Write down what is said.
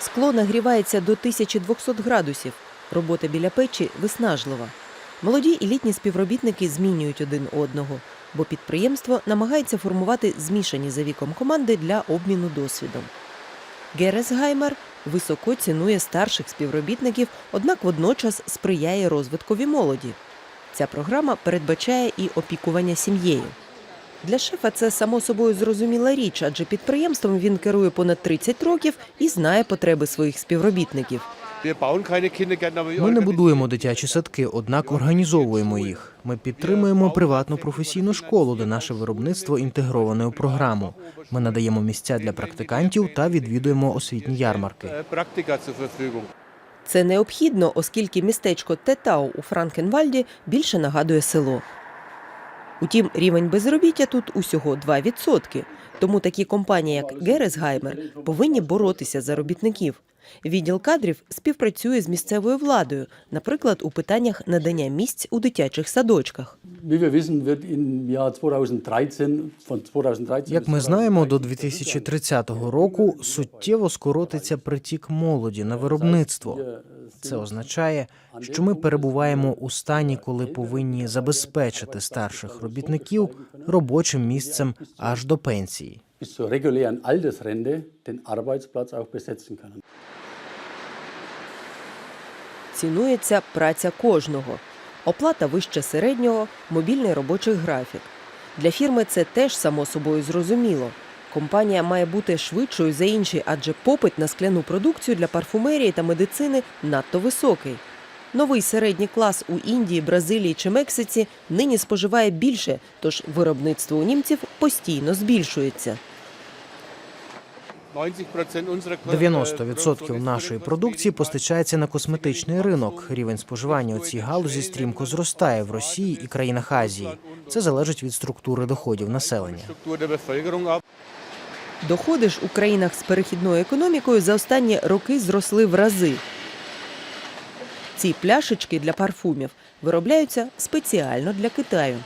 Скло нагрівається до 1200 градусів. Робота біля печі виснажлива. Молоді і літні співробітники змінюють один одного, бо підприємство намагається формувати змішані за віком команди для обміну досвідом. Гересгаймер високо цінує старших співробітників, однак водночас сприяє розвиткові молоді. Ця програма передбачає і опікування сім'єю. Для шефа це само собою зрозуміла річ, адже підприємством він керує понад 30 років і знає потреби своїх співробітників. Ми не будуємо дитячі садки, однак організовуємо їх. Ми підтримуємо приватну професійну школу, де наше виробництво інтегроване у програму. Ми надаємо місця для практикантів та відвідуємо освітні ярмарки. Це необхідно, оскільки містечко Тетау у Франкенвальді більше нагадує село. Утім, рівень безробіття тут усього 2%. Тому такі компанії, як Гересгаймер, повинні боротися за робітників. Відділ кадрів співпрацює з місцевою владою, наприклад, у питаннях надання місць у дитячих садочках. Wie wir wissen, wird im Jahr 2013 von 2013 Як ми знаємо, до 2030 року суттєво скоротиться притік молоді на виробництво. Це означає, що ми перебуваємо у стані, коли повинні забезпечити старших робітників робочим місцем аж до пенсії. Bis zur regulären Altersrente den Arbeitsplatz auch besetzen können. Цінується праця кожного. Оплата вище середнього, мобільний робочий графік. Для фірми це теж само собою зрозуміло. Компанія має бути швидшою за інші, адже попит на скляну продукцію для парфумерії та медицини надто високий. Новий середній клас у Індії, Бразилії чи Мексиці нині споживає більше, тож виробництво у німців постійно збільшується. 90% нашої продукції постачається на косметичний ринок. Рівень споживання у цій галузі стрімко зростає в Росії і країнах Азії. Це залежить від структури доходів населення. Доходи ж у країнах з перехідною економікою за останні роки зросли в рази. Ці пляшечки для парфумів виробляються спеціально для Китаю.